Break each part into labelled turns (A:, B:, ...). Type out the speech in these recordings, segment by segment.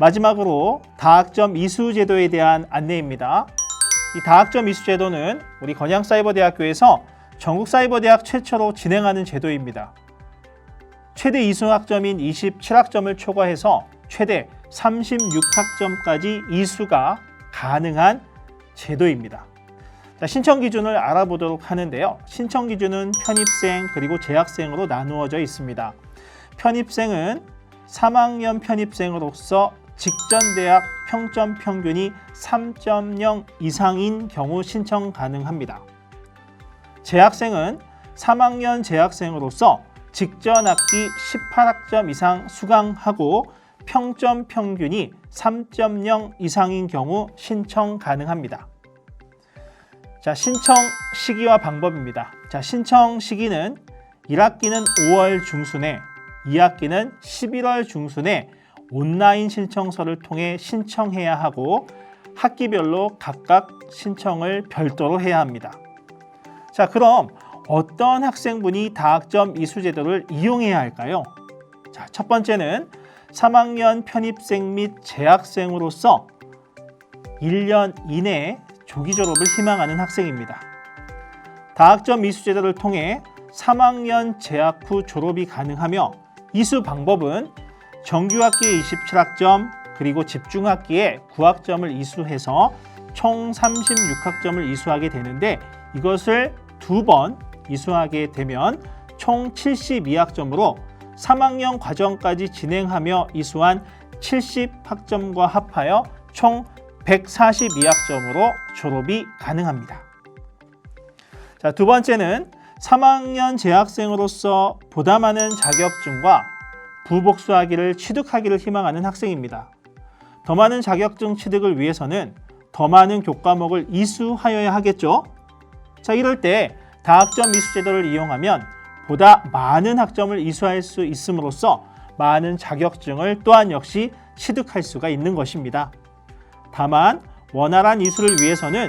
A: 마지막으로 다학점 이수 제도에 대한 안내입니다. 이 다학점 이수 제도는 우리 건양사이버대학교에서 전국사이버대학 최초로 진행하는 제도입니다. 최대 이수학점인 27학점을 초과해서 최대 36학점까지 이수가 가능한 제도입니다. 자, 신청 기준을 알아보도록 하는데요. 신청 기준은 편입생 그리고 재학생으로 나누어져 있습니다. 편입생은 3학년 편입생으로서 직전 대학 평점 평균이 3.0 이상인 경우 신청 가능합니다. 재학생은 3학년 재학생으로서 직전 학기 18학점 이상 수강하고 평점 평균이 3.0 이상인 경우 신청 가능합니다. 자, 신청 시기와 방법입니다. 자, 신청 시기는 1학기는 5월 중순에 2학기는 11월 중순에 온라인 신청서를 통해 신청해야 하고 학기별로 각각 신청을 별도로 해야 합니다. 자, 그럼 어떤 학생분이 다학점 이수제도를 이용해야 할까요? 자, 첫 번째는 3학년 편입생 및 재학생으로서 1년 이내에 조기 졸업을 희망하는 학생입니다. 다학점 이수제도를 통해 3학년 재학 후 졸업이 가능하며 이수 방법은 정규학기에 27학점 그리고 집중학기에 9학점을 이수해서 총 36학점을 이수하게 되는데 이것을 두 번 이수하게 되면 총 72학점으로 3학년 과정까지 진행하며 이수한 70학점과 합하여 총 142학점으로 졸업이 가능합니다. 자, 두 번째는 3학년 재학생으로서 보다 많은 자격증과 부복수학위를 취득하기를 희망하는 학생입니다. 더 많은 자격증 취득을 위해서는 더 많은 교과목을 이수하여야 하겠죠? 자, 이럴 때 다학점 이수 제도를 이용하면 보다 많은 학점을 이수할 수 있음으로써 많은 자격증을 또한 역시 취득할 수가 있는 것입니다. 다만 원활한 이수를 위해서는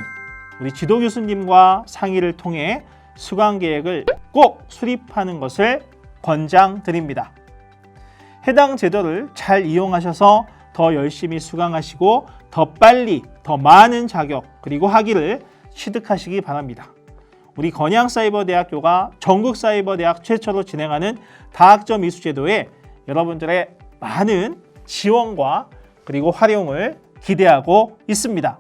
A: 우리 지도 교수님과 상의를 통해 수강 계획을 꼭 수립하는 것을 권장드립니다. 해당 제도를 잘 이용하셔서 더 열심히 수강하시고 더 빨리 더 많은 자격 그리고 학위를 취득하시기 바랍니다. 우리 건양사이버대학교가 전국 사이버대학 최초로 진행하는 다학점 이수 제도에 여러분들의 많은 지원과 그리고 활용을 기대하고 있습니다.